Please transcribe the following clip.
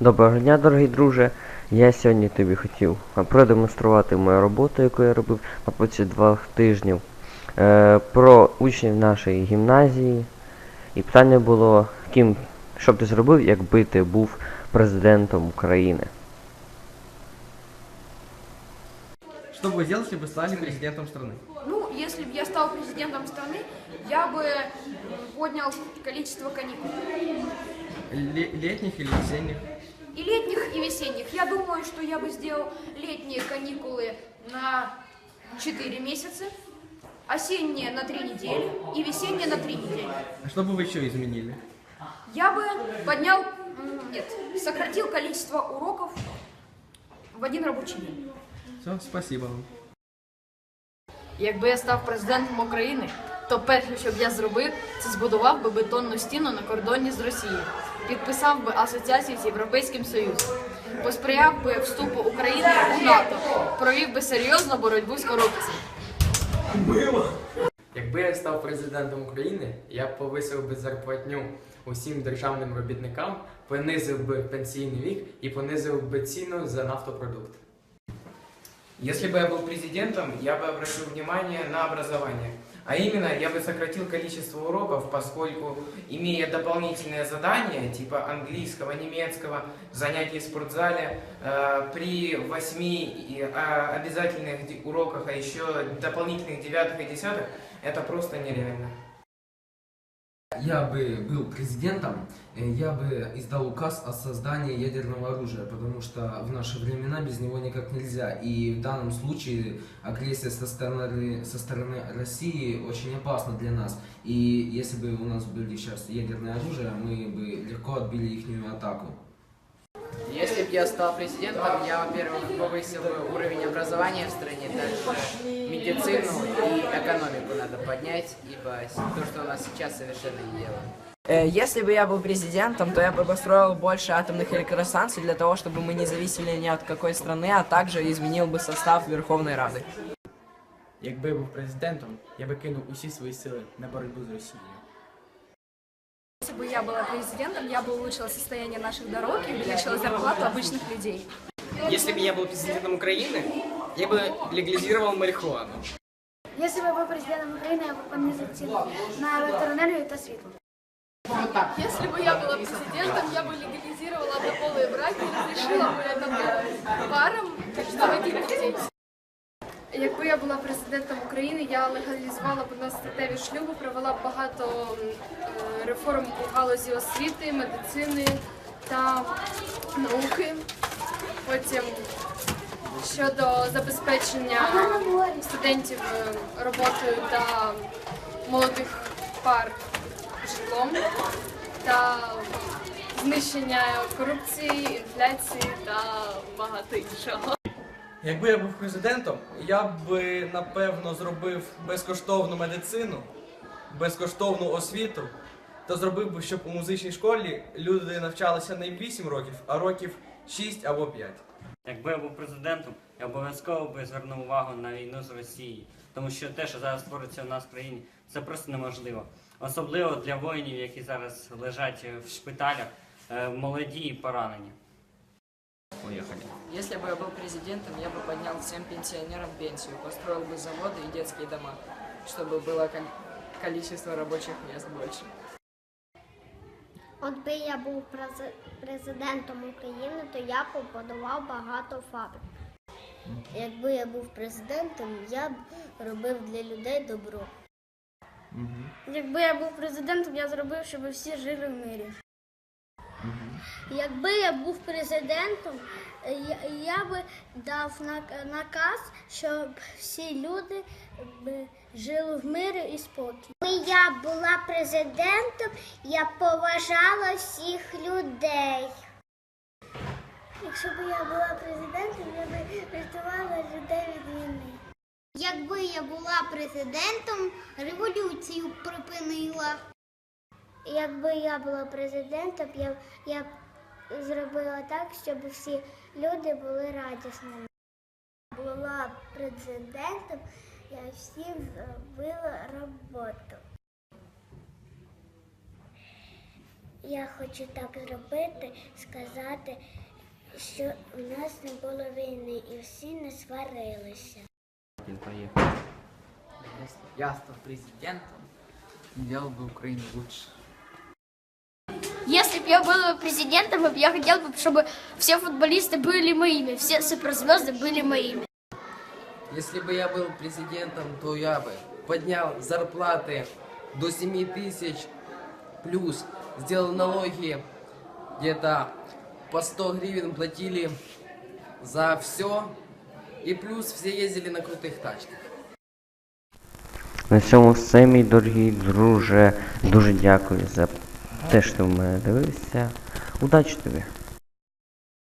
Доброго дня, дорогий друже. Я сьогодні тобі хотів а, продемонструвати мою роботу, яку я робив на протязі двох тижнів е, про учнів нашої гімназії. І питання було, ким, що б ти зробив, якби ти був президентом України. Что бы вы сделали, если бы стали президентом страны? Ну, если бы я стал президентом страны, я бы м, поднял количество каникул. Ле- летних или весенних? И летних, и весенних. Я думаю, что я бы сделал летние каникулы на 4 месяца, осенние на 3 недели и весенние на 3 недели. А что бы вы еще изменили? Я бы поднял, нет, сократил количество уроков в один рабочий день. Все, спасибо вам. Якби я став президентом України, то перше, що б я зробив, це збудував би бетонну стіну на кордоні з Росією, підписав би асоціацію з Європейським Союзом, посприяв би вступу України у НАТО, провів би серйозну боротьбу з корупцією. Якби я став президентом України, я б повисив би зарплатню усім державним робітникам, понизив би пенсійний вік і понизив би ціну за нафтопродукт. Если бы я был президентом, я бы обратил внимание на образование. А именно, я бы сократил количество уроков, поскольку, имея дополнительные задания, типа английского, немецкого, занятий в спортзале, э, при восьми а, обязательных уроках, а еще дополнительных девятых и десятых, это просто нереально. Я бы был президентом, э, я бы издал указ о создании ядерного оружия, потому что в наши времена без него никак нельзя. И в данном случае агрессия со стороны, со стороны России очень опасна для нас. И если бы у нас были сейчас ядерное оружие, мы бы легко отбили их атаку. Бы я стал президентом, я, во-первых, повысил бы уровень образования в стране, дальше медицину и экономику надо поднять, ибо то, что у нас сейчас, совершенно не дело. Э, Если бы я был президентом, то я бы построил больше атомных электростанций для того, чтобы мы не зависели ни от какой страны, а также изменил бы состав Верховной Рады. Якби я був президентом, я би кинув усі свої сили на боротьбу з Росією. Если бы я была президентом, я бы улучшила состояние наших дорог и увеличила зарплату обычных людей. Если бы я был президентом Украины, я бы легализировал марихуану. Если бы я был президентом Украины, я бы понизил цены на электроэнергию и світло. Если бы я была президентом, я бы легализировала однополые браки и разрешила бы однополым парам заводить детей. Якби я була президентом України, я легалізувала б одностатеві шлюби, провела б багато е, реформ у галузі освіти, медицини та науки. Потім щодо забезпечення студентів е, роботою та молодих пар житлом та знищення корупції, інфляції та багато іншого. Якби я був президентом, я б напевно зробив безкоштовну медицину, безкоштовну освіту, та зробив би, щоб у музичній школі люди навчалися не 8 років, а років 6 або 5. Якби я був президентом, я обов'язково би звернув увагу на війну з Росією, тому що те, що зараз твориться у нас в країні, це просто неможливо. Особливо для воїнів, які зараз лежать в шпиталях, е, молоді і поранені Поїхали. Если бы я был президентом, я бы поднял всем пенсионерам пенсию, построил бы заводы и детские дома, чтобы было кол- количество рабочих мест больше. От би я був президентом України, то я побудував багато фабрик. Якби я був президентом, я б робив для людей добро. Якби я був президентом, я зробив, щоб всі жили в мирі. Якби я був президентом, я, би дав наказ, щоб всі люди жили в мирі і спокій. Якби я була президентом, я поважала всіх людей. Якщо б я була президентом, я б рятувала людей від війни. Якби я була президентом, революцію припинила. Якби я була президентом, я, я б зробила так, щоб всі люди були радісними. Була президентом, я всім зробила роботу. я хочу так зробити, сказати, що в нас не було війни і всі не сварилися. Я стал президентом, делал бы Украину лучше Если бы я был президентом, я хотел бы, чтобы все футболисты были моими, все суперзвезды были моими. Если бы я был президентом, то я бы поднял зарплаты до 7 тысяч плюс, сделал налоги где-то по 100 гривен платили за все, и плюс все ездили на крутых тачках. На цьому все, мій дорогий друже. Дуже дякую за те, що в мене дивився. Удачі тобі!